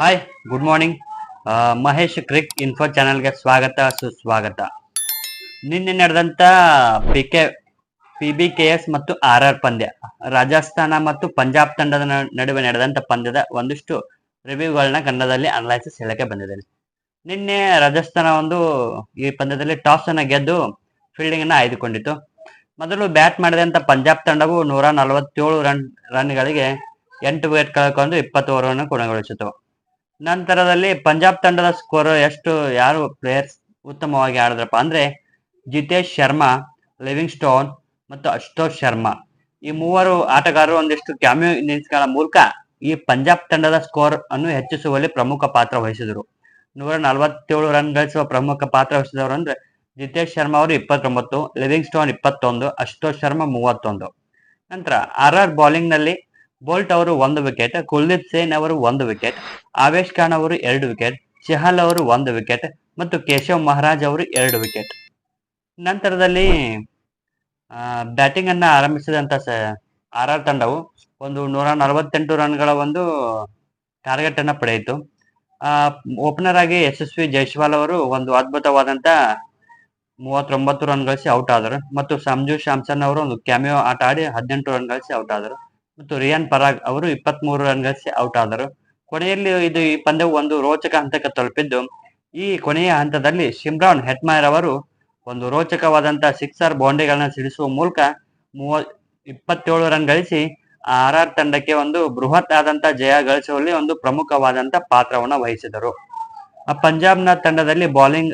Hi good morning Mahesh cric info ಚಾನೆಲ್ಗೆ ಸ್ವಾಗತ, ಸುಸ್ವಾಗತ. ನಿನ್ನೆ ನಡೆದಂತ P K P B K S ಮತ್ತು ಆರ್ ಆರ್ ಪಂದ್ಯ. ರಾಜಸ್ಥಾನ ಮತ್ತು ಪಂಜಾಬ್ ತಂಡದ ನಡುವೆ ನಡೆದಂತ ಪಂದ್ಯದ ಒಂದಿಷ್ಟು ರಿವ್ಯೂಗಳನ್ನ ಕನ್ನಡದಲ್ಲಿ ಅನಲೈಸಿಸ್ ಹೇಳಕ್ಕೆ ಬಂದಿದ್ದೇನೆ. ನಿನ್ನೆ ರಾಜಸ್ಥಾನ ಒಂದು ಈ ಪಂದ್ಯದಲ್ಲಿ ಟಾಸ್ ಅನ್ನ ಗೆದ್ದು ಫೀಲ್ಡಿಂಗ್ ಅನ್ನ ಆಯ್ದುಕೊಂಡಿತು ಮೊದಲು ಬ್ಯಾಟ್ ಮಾಡಿದಂತ ಪಂಜಾಬ್ ತಂಡವು ನೂರ ನಲವತ್ತೇಳು ರನ್ ರನ್ಗಳಿಗೆ ಎಂಟು ವಿಕೆಟ್ ಕಳ್ಕೊಂಡು ಇಪ್ಪತ್ತು ಅನ್ನು ಕೊನೆಗೊಳಿಸಿತು ನಂತರದಲ್ಲಿ ಪಂಜಾಬ್ ತಂಡದ ಸ್ಕೋರ್ ಎಷ್ಟು, ಯಾರು ಪ್ಲೇಯರ್ಸ್ ಉತ್ತಮವಾಗಿ ಆಡಿದ್ರಪ್ಪ ಅಂದ್ರೆ ಜಿತೇಶ್ ಶರ್ಮಾ ಲಿವಿಂಗ್ ಸ್ಟೋನ್ ಮತ್ತು ಅಶುತೋಷ್ ಶರ್ಮಾ. ಈ ಮೂವರು ಆಟಗಾರರು ಒಂದಿಷ್ಟು ಕ್ಯಾಮ್ಯೂ ಇನ್ನಿಂಗ್ಸ್ಗಳ ಮೂಲಕ ಈ ಪಂಜಾಬ್ ತಂಡದ ಸ್ಕೋರ್ ಅನ್ನು ಹೆಚ್ಚಿಸುವಲ್ಲಿ ಪ್ರಮುಖ ಪಾತ್ರ ವಹಿಸಿದರು. ನೂರ ನಲವತ್ತೇಳು ರನ್ ಗಳಿಸುವ ಪ್ರಮುಖ ಪಾತ್ರ ವಹಿಸಿದವರು ಅಂದ್ರೆ ಜಿತೇಶ್ ಶರ್ಮಾ ಅವರು ಇಪ್ಪತ್ತೊಂಬತ್ತು ಲಿವಿಂಗ್ ಸ್ಟೋನ್ ಇಪ್ಪತ್ತೊಂದು, ಅಶುತೋಷ್ ಶರ್ಮಾ ಮೂವತ್ತೊಂದು. ನಂತರ ಆರ್ ಆರ್ ಬೌಲಿಂಗ್ನಲ್ಲಿ ಬೋಲ್ಟ್ ಅವರು ಒಂದು ವಿಕೆಟ್, ಕುಲ್ದೀಪ್ ಸೇನ್ ಅವರು ಒಂದು ವಿಕೆಟ್, ಆವೇಶ್ ಖಾನ್ ಅವರು ಎರಡು ವಿಕೆಟ್ ಚಹಲ್ ಅವರು ಒಂದು ವಿಕೆಟ್ ಮತ್ತು ಕೇಶವ್ ಮಹಾರಾಜ್ ಅವರು ಎರಡು ವಿಕೆಟ್. ನಂತರದಲ್ಲಿ ಬ್ಯಾಟಿಂಗ್ ಅನ್ನ ಆರಂಭಿಸಿದಂತ ಆರ್ ಆರ್ ತಂಡವು ಒಂದು ನೂರ ನಲವತ್ತೆಂಟು ರನ್ಗಳ ಒಂದು ಟಾರ್ಗೆಟ್ ಅನ್ನ ಪಡೆಯಿತು. ಓಪನರ್ ಆಗಿ ಯಶಸ್ವಿ ಜೈಸ್ವಾಲ್ ಅವರು ಒಂದು ಅದ್ಭುತವಾದಂತ ಮೂವತ್ತೊಂಬತ್ತು ರನ್ ಗಳಿಸಿ ಔಟ್ ಆದರು ಮತ್ತು ಸಂಜು ಶಾಮ್ಸನ್ ಅವರು ಒಂದು ಕ್ಯಾಮಿಯೋ ಆಟ ಆಡಿ ಹದಿನೆಂಟು ರನ್ ಗಳಿಸಿ ಔಟ್ ಆದರು. ಮತ್ತು ರಿಯಾನ್ ಪರಾಗ್ ಅವರು ಇಪ್ಪತ್ಮೂರು ರನ್ ಗಳಿಸಿ ಔಟ್ ಆದರು. ಕೊನೆಯಲ್ಲಿ ಇದು ಈ ಪಂದ್ಯವು ಒಂದು ರೋಚಕ ಹಂತಕ್ಕೆ ತಲುಪಿದ್ದು, ಈ ಕೊನೆಯ ಹಂತದಲ್ಲಿ ಶಿಮ್ರಾನ್ ಹೆಟ್ಮಾಯರ್ ಅವರು ಒಂದು ರೋಚಕವಾದಂತಹ ಸಿಕ್ಸರ್ ಬೌಂಡ್ರಿಗಳನ್ನ ಸಿಡಿಸುವ ಮೂಲಕ ಮೂವ, ಇಪ್ಪತ್ತೇಳು ರನ್ ಗಳಿಸಿ ಆರ್ ಆರ್ ತಂಡಕ್ಕೆ ಒಂದು ಬೃಹತ್ ಆದಂತ ಜಯ ಗಳಿಸುವಲ್ಲಿ ಒಂದು ಪ್ರಮುಖವಾದಂತ ಪಾತ್ರವನ್ನು ವಹಿಸಿದರು. ಆ ಪಂಜಾಬ್ನ ತಂಡದಲ್ಲಿ ಬೌಲಿಂಗ್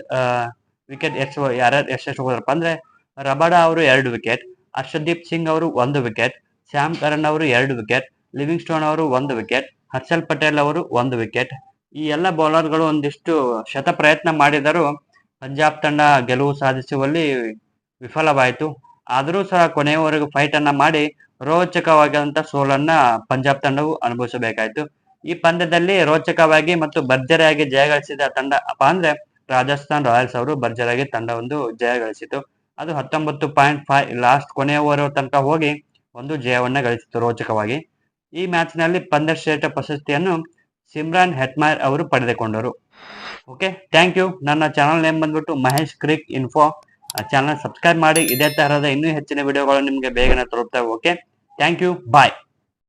ವಿಕೆಟ್ ಎಷ್ಟು ಯಾರ್ಯಾರು ಎಷ್ಟೆಷ್ಟು ಹೋದ್ರಪ್ಪ ಅಂದ್ರೆ ರಬಡಾ ಅವರು ಎರಡು ವಿಕೆಟ್, ಅರ್ಷದೀಪ್ ಸಿಂಗ್ ಅವರು ಒಂದು ವಿಕೆಟ್ ಶ್ಯಾಮ್ ಕರಣ್ ಅವರು ಎರಡು ವಿಕೆಟ್ ಲಿವಿಂಗ್ ಸ್ಟೋನ್ ಅವರು ಒಂದು ವಿಕೆಟ್, ಹರ್ಷಲ್ ಪಟೇಲ್ ಅವರು ಒಂದು ವಿಕೆಟ್. ಈ ಎಲ್ಲ ಬೌಲರ್ಗಳು ಒಂದಿಷ್ಟು ಶತ ಪ್ರಯತ್ನ ಮಾಡಿದರೂ ಪಂಜಾಬ್ ತಂಡ ಗೆಲುವು ಸಾಧಿಸುವಲ್ಲಿ ವಿಫಲವಾಯಿತು. ಆದರೂ ಸಹ ಕೊನೆಯವರೆಗೂ ಫೈಟ್ ಅನ್ನ ಮಾಡಿ ರೋಚಕವಾದಂತ ಸೋಲನ್ನ ಪಂಜಾಬ್ ತಂಡವು ಅನುಭವಿಸಬೇಕಾಯಿತು. ಈ ಪಂದ್ಯದಲ್ಲಿ ರೋಚಕವಾಗಿ ಮತ್ತು ಭರ್ಜರಿಯಾಗಿ ಜಯ ಗಳಿಸಿದ ತಂಡ ಅಪ್ಪ ಅಂದ್ರೆ ರಾಜಸ್ಥಾನ್ ರಾಯಲ್ಸ್ ಅವರು ಭರ್ಜರಿಯಾಗಿ ತಂಡ ಒಂದು ಜಯ ಗಳಿಸಿತು. ಅದು ಹತ್ತೊಂಬತ್ತು ಪಾಯಿಂಟ್ ಫೈವ್, ಲಾಸ್ಟ್ ಕೊನೆಯ ಓವರ್ ತನಕ ಹೋಗಿ ಒಂದು ಜಯವನ್ನ ಗಳಿಸಿತು ರೋಚಕವಾಗಿ. ಈ ಮ್ಯಾಚ್ನಲ್ಲಿ ಪಂದ್ಯ ಶ್ರೇಷ್ಠ ಪ್ರಶಸ್ತಿಯನ್ನು ಸಿಮ್ರಾನ್ ಹೆಟ್ಮಾರ್ ಅವರು ಪಡೆದುಕೊಂಡರು. Okay, thank you. ನನ್ನ ಚಾನಲ್ ನೇಮ್ ಬಂದ್ಬಿಟ್ಟು Mahesh cric info. Channel subscribe ಮಾಡಿ. ಇದೇ ತರಹದ ಇನ್ನೂ ಹೆಚ್ಚಿನ ವಿಡಿಯೋಗಳು ನಿಮಗೆ ಬೇಗನೆ ತಲುಪ್ತವೆ. Okay, thank you. ಬಾಯ್.